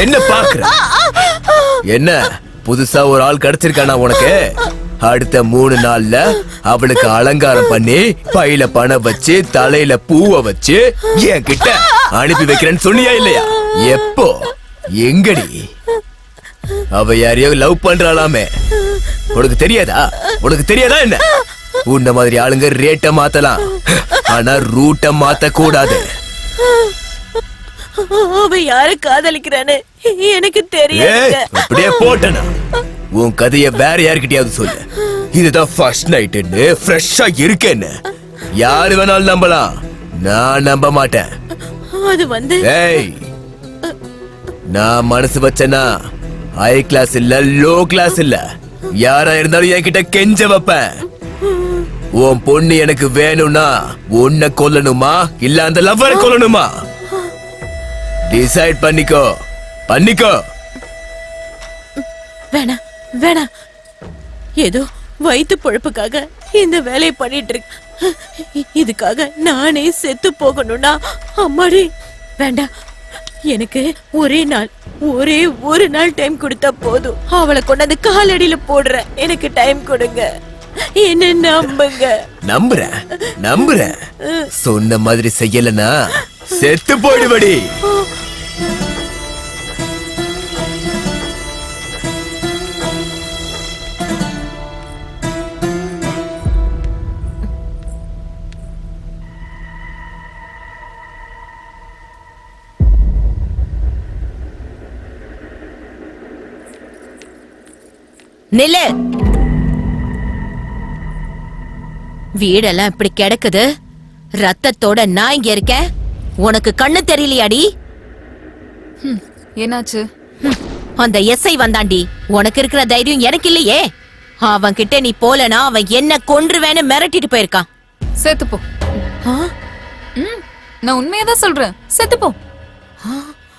என்ன பாக்குற என்ன? புதுசா ஒரு ஆள் கிடைச்சிருக்கானா உனக்கு? அடுத்த மூணு நாள்ல அவளுக்கு அலங்காரம் பண்ணி பையில பணம் வச்சு தலையில பூவை வச்சு என் கிட்ட அனுப்பி வைக்கிறேன்னு சொன்னியா இல்லையா? எப்போ? எங்கடி? அவ யாரையோ லவ் பண்றாளாமே. உனக்கு தெரியாதா? உனக்கு தெரியாதா என்ன? உன்ன மாதிரி ஆளுங்க ரேட்ட மாத்தலாம். ஆனா ரூட்ட மாத்த கூடாது அவ யார காதலிக்கிறான்னு எனக்கு தெரியாது. அப்படியே போட்டனா? உன் கதைய வேற யார்கிட்டயாவது சொல்லு. இதுதான் ஃபர்ஸ்ட் நைட்டுன்னு ஃப்ரெஷ்ஷா இருக்கேன்னு. யாரு வேணாலும் நம்பலாம். நான் நம்ப மாட்டேன். அது வந்து ஏய் நான் மனசு வச்சேனா ஹை கிளாஸ் இல்ல லோ கிளாஸ் இல்ல. யாரா இருந்தாலும் என்கிட்ட கெஞ்ச வைப்பேன். உன் பொண்ணு எனக்கு வேணும்னா உன்னை கொல்லணுமா? இல்ல அந்த லவ்வரை கொல்லணுமா? டிசைட் பண்ணிக்கோ. பண்ணிக்கோ. வேணாம் வேணாம். ஏதோ வயிற்று பொழப்புக்காக இந்த வேலையை பண்ணிட்டு இருக்கு இதுக்காக நானே செத்து போகணும்னா அம்மாடி வேண்டாம். எனக்கு ஒரே நாள் ஒரே ஒரு நாள் டைம் கொடுத்தா போதும். அவளை கொண்டாந்து காலடியில போடுறேன். எனக்கு டைம் கொடுங்க. என்ன நம்புங்க. நம்புறேன் நம்புறேன். சொன்ன மாதிரி செய்யலனா செத்து போயிடுவடி. நில்லு. வீடெல்லாம் இப்படி கிடக்குது. ரத்தத்தோட நான் இங்க இருக்கேன். உனக்கு கண்ணு தெரியலையாடி? என்னாச்சு? அந்த எஸ்ஐ வந்தாண்டி. உனக்கு இருக்கிற தைரியம் எனக்கு இல்லையே. அவன் கிட்ட நீ போலனா அவன் என்ன கொன்றுவேன்னு மிரட்டிட்டு போயிருக்கான். செத்து போ நான் உண்மையா தான் சொல்றேன். செத்து போ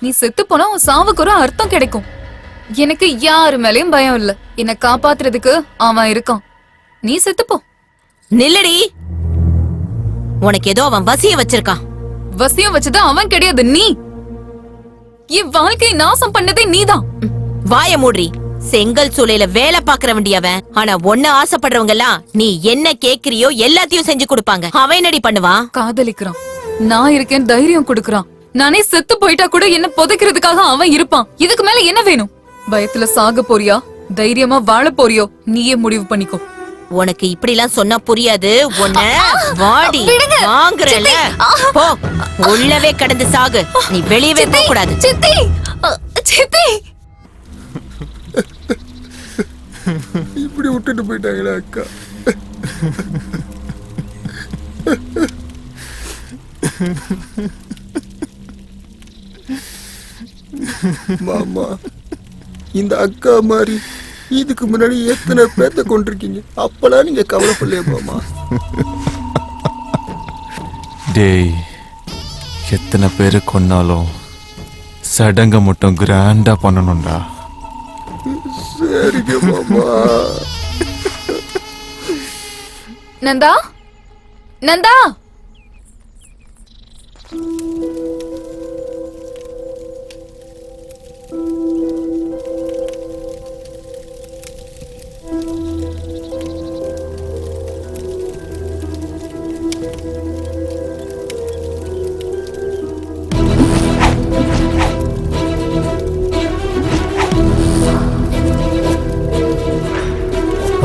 நீ செத்து போனா உன் சாவுக்கு ஒரு அர்த்தம் கிடைக்கும். எனக்கு யாரு மேலயும் பயம் இல்ல. என்ன காப்பாத்துறதுக்கு அவன் இருக்கான். நீ செத்து போ நில்லுடி. உனக்கு ஏதோ அவன் வசிய வச்சிருக்கான். வசியம் வச்சது அவன் கிடையாது நீ. என் வாழ்க்கையை நாசம் பண்ணதே நீதான். வாய மூடுறி செங்கல் சூளையில வேலை பாக்குறவன்டி அவன் ஆனா ஒண்ணு ஆசைப்படுறவங்க எல்லாம் நீ என்ன கேக்குறியோ எல்லாத்தையும் செஞ்சு கொடுப்பாங்க. அவன் என்னடி பண்ணுவான்? காதலிக்கிறான். நான் இருக்கேன் தைரியம் கொடுக்கறான். நானே செத்து போயிட்டா கூட என்ன புதைக்கிறதுக்காக அவன் இருப்பான். இதுக்கு மேல என்ன வேணும்? பயத்துல சாக போறியா? தைரியமா வாழ போறியோ? நீயே முடிவு பண்ணிக்கோ. உனக்கு இப்படி எல்லாம் சொன்னா புரியாது. உன்ன வாடி வாங்குறல போ உள்ளவே கடந்து சாகு. நீ வெளியவே போக கூடாது சித்தி சித்தி. இப்படி விட்டுட்டு போயிட்டாங்களே அக்கா. மாமா. இந்த அக்கா மாதிரி. இதுக்கு முன்னாடி எத்தனை பேர்த்த கொண்டிருக்கீங்க அப்பெல்லாம் நீங்க கவலைப்படலையா மாமா. டேய் எத்தனை பேரு கொன்னாலும் சடங்க மட்டும் கிராண்டா பண்ணணும்டா. சரிங்க மாமா. நந்தா? நந்தா?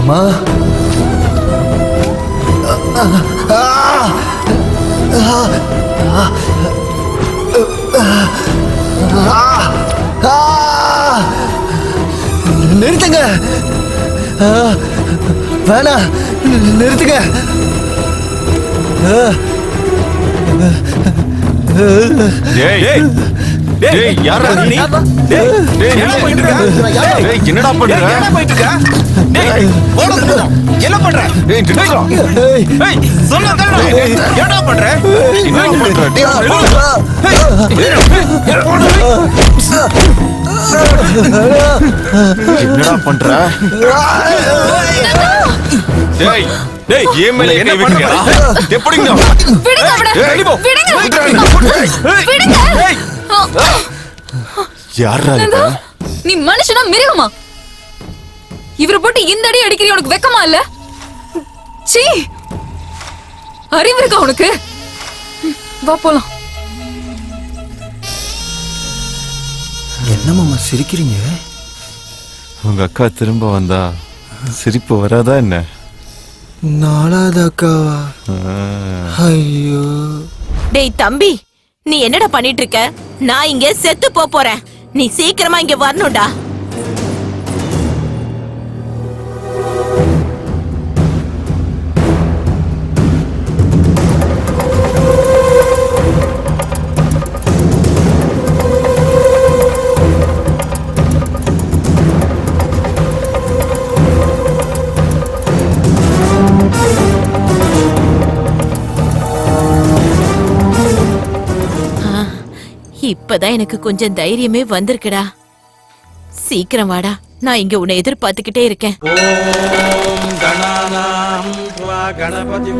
அம்மா. நிறுத்துங்க. வேணா வேணாம் நிறுத்துங்க ஏய். டேய் யாரா நீ? டேய் டேய் என்ன பண்ணிட்டு இருக்க? டேய் என்னடா பண்ற? என்ன போயிட்டு இருக்க? டேய், போதும். என்ன பண்ற? டேய் நிறுத்துடா. ஏய், ஏய், சொன்னா கேளுடா. என்னடா பண்ற? என்னடா பண்ற? டேய் என்னடா பண்ற? டேய் டேய் ஏன் மேல என்ன விட்டுறா எப்படிங்க. விடுங்க. யாரா இது? நீ மனுஷனா மிருகமா? இவரை போட்டு இந்த அடி அடிக்கிற உனக்கு வெக்கமா இல்ல? சீ! அறிவு இருக்கா உனக்கு? வா போலாம். என்ன மாமா சிரிக்கிறீங்க? உங்க அக்கா திரும்ப வந்தா சிரிப்பு வராதா என்ன? நாலாவது அக்காவா. ஐயோ. டேய் தம்பி நீ என்னடா பண்ணிட்டு இருக்க? நான் இங்க செத்து போறேன். நீ சீக்கிரமா இங்க வரணும்டா. இப்பதான் எனக்கு கொஞ்சம் தைரியமே வந்திருக்குடா. சீக்கிரம் வாடா. நான் இங்க உன்னை எதிர்பார்த்துக்கிட்டே இருக்கேன். கணபதி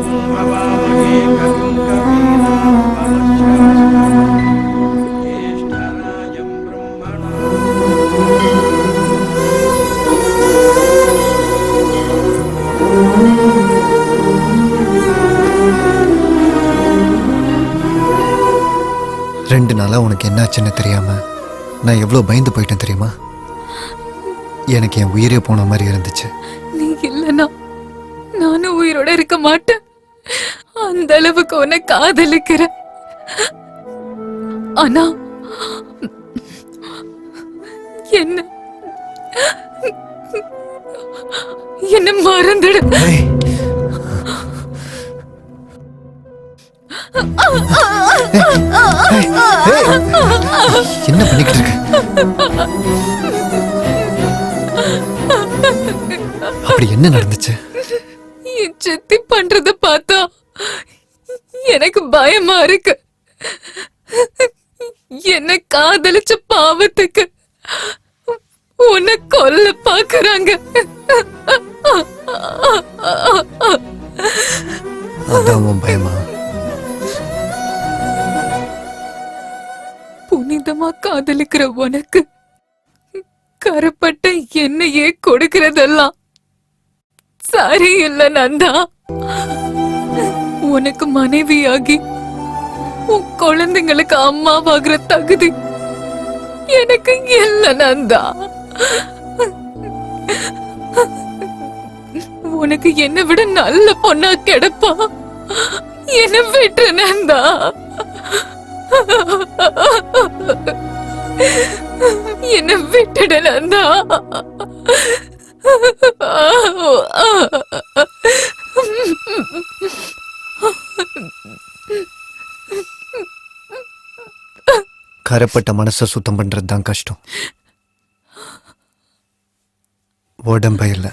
ரெண்டு நாளா உனக்கு என்னாச்சுன்னு தெரியாம நான் எவ்வளோ பயந்து போயிட்டேன் தெரியுமா? எனக்கு என் உயிரே போன மாதிரி இருந்துச்சு. நீ இல்லனா நானும் உயிரோட இருக்க மாட்டேன். அந்த அளவுக்கு உன்னை காதலிக்கிறேன் ஆனா என்ன? என்ன மறந்துடு. என்ன பண்ணிக்கிட்டு இருக்க? அப்படி என்ன நடந்துச்சு? என் சித்தி பண்றத பார்த்தா எனக்கு பயமா இருக்கு. என்ன காதலிச்ச பாவத்துக்கு உன்னை கொல்ல பாக்குறாங்க அதான் பயமா? புனிதமா காதலிக்கிற உனக்கு? கரப்பட்ட என்னையே கொடுக்கறதெல்லாம் சரி இல்ல நந்தா. உனக்கு மனைவியாகி உன் குழந்தைங்களுக்கு அம்மாவாகிற தகுதி எனக்கு இல்ல நந்தா. உனக்கு என்னை விட நல்ல பொண்ணா கிடப்பா? என்ன விட்டு நந்தா. என்ன விட்டுடலந்தா கரப்பட்ட மனசை சுத்தம் பண்றது தான் கஷ்டம். உடம்ப இல்லை.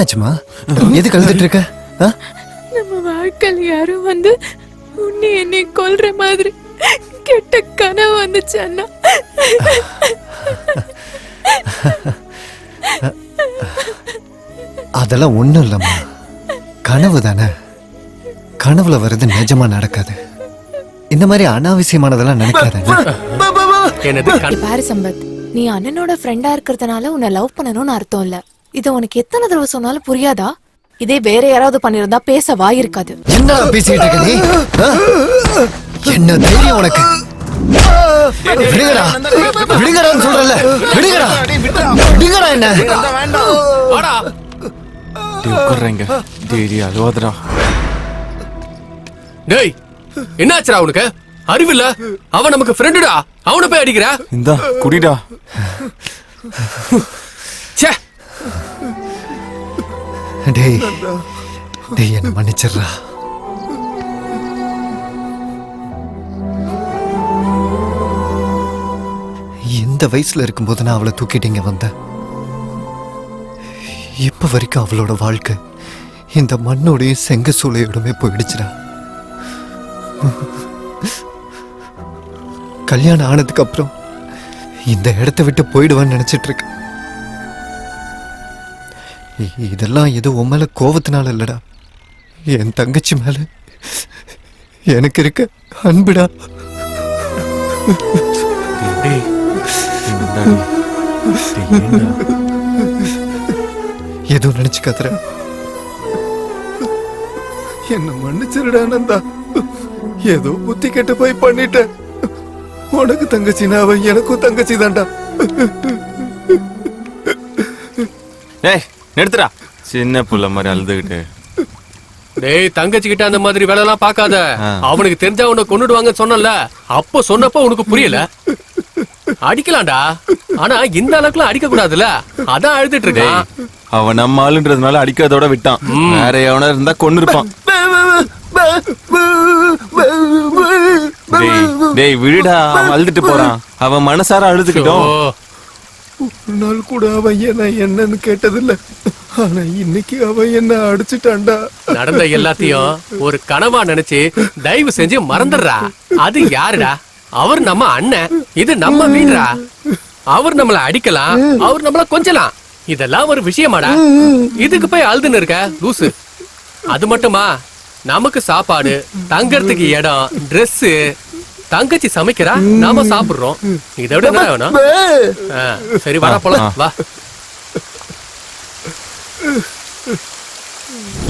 என்னாச்சுமா? எதுக்கு அழுதுட்டு இருக்க? நம்ம வாழ்க்கையில் யாரும் வந்து உன்னை என்னை கொல்ற மாதிரி கெட்ட கனவு வந்துச்சு அண்ணா. அதெல்லாம் ஒண்ணும் இல்லம்மா. கனவு தானே. கனவுல வர்றது நிஜமா நடக்காது. இந்த மாதிரி அனாவசியமானதெல்லாம் நினைக்காத என்னது பாரு சம்பத். நீ அண்ணனோட ஃப்ரெண்டா இருக்கிறதுனால உன்னை லவ் பண்ணணும்னு அர்த்தம் இல்ல. இத உனக்கு எத்தனை தடவை சொன்னாலும் புரியாதா? இதே வேற யாராவது பண்ணிருந்தா பேச வாய் இருக்காது. என்ன பேசிட்டு இருக்க நீ? என்ன தைரியம் உனக்கு? விடுங்கடா. விடுங்கடான்னு சொல்றல விடுங்கடா. விடுங்கடா என்ன? வாடா. டேய் உட்கார்றேங்க. டேய் டேய் அழுவாதடா. டேய் என்னாச்சுடா உனக்கு? அறிவில்ல? அவன் நமக்கு ஃப்ரெண்டுடா அவனை போய் அடிக்கிற? இந்தா குடிடா. டேய் டேய் என்ன மன்னிச்சிடுறா. இந்த வயசுல இருக்கும்போது நான் அவளை தூக்கிட்டு இங்க வந்தேன். இப்ப வரைக்கும் அவளோட வாழ்க்கை இந்த மண்ணோடையும் செங்க சூளையோடமே போயிடுச்சுடா. கல்யாணம் ஆனதுக்கு அப்புறம் இந்த இடத்த விட்டு போயிடுவேன்னு நினைச்சிட்டு இருக்கேன். இ- இதெல்லாம் ஏதோ உன் மேல கோவத்தினால இல்லடா. என் தங்கச்சி மேல எனக்கு இருக்க அன்புடா? எதுவும் நினைச்சுக்காதடா. என்ன மன்னிச்சிருடா நந்தா ஏதோ புத்தி கெட்டு போய் பண்ணிட்டேன். உனக்கு தங்கச்சினா அவன் எனக்கும் தங்கச்சி தான்டா டேய் நிறுத்துடா. சின்ன புள்ள மாதிரி அழுதுகிட்டு. டேய் தங்கச்சி கிட்ட அந்த மாதிரி வேலை எல்லாம் பாக்காத. அவனுக்கு தெரிஞ்சா உன்னை கொண்டுடுவாங்கன்னு சொன்னல அப்போ சொன்னப்போ உனக்கு புரியல. அடிக்கலாம்டா. ஆனா இந்த அளவுக்குலாம் அடிக்க கூடாதுல அதான் அழுதுட்டு இருக்கான். அவன் நம்ம ஆளுன்றதுனால அடிக்கிறதோட விட்டான். வேற எவனா இருந்தா கொண்டு இருப்பான் டேய் விடுடா. அவன் அழுதுட்டு போறான். அவன் மனசார அழுதுக்கிட்டோம் ஓ, ஒரு நாள் கூட அவன் என்ன என்னன்னு கேட்டதில்ல. ஆனா இன்னைக்கு அவன் என்ன அடிச்சுட்டான்டா. நடந்த எல்லாத்தையும் ஒரு கனவா நினைச்சு தயவு செஞ்சு மறந்துடுறா. அது யாருடா? அவர் நம்ம அண்ணன். இது நம்ம வீடுடா. அவர் நம்மள அடிக்கலாம் அவர் நம்மள கொஞ்சலாம். இதெல்லாம் ஒரு விஷயமாடா. இதுக்கு போய் அழுதுன்னு இருக்க லூசு. அது மட்டுமா? நமக்கு சாப்பாடு தங்கறதுக்கு இடம் ட்ரெஸ்ஸு தங்கச்சி சமைக்கிறா? நாம சாப்பிடுறோம். இதை விட என்ன வேணும்? சரி வாடா போலாம். வா.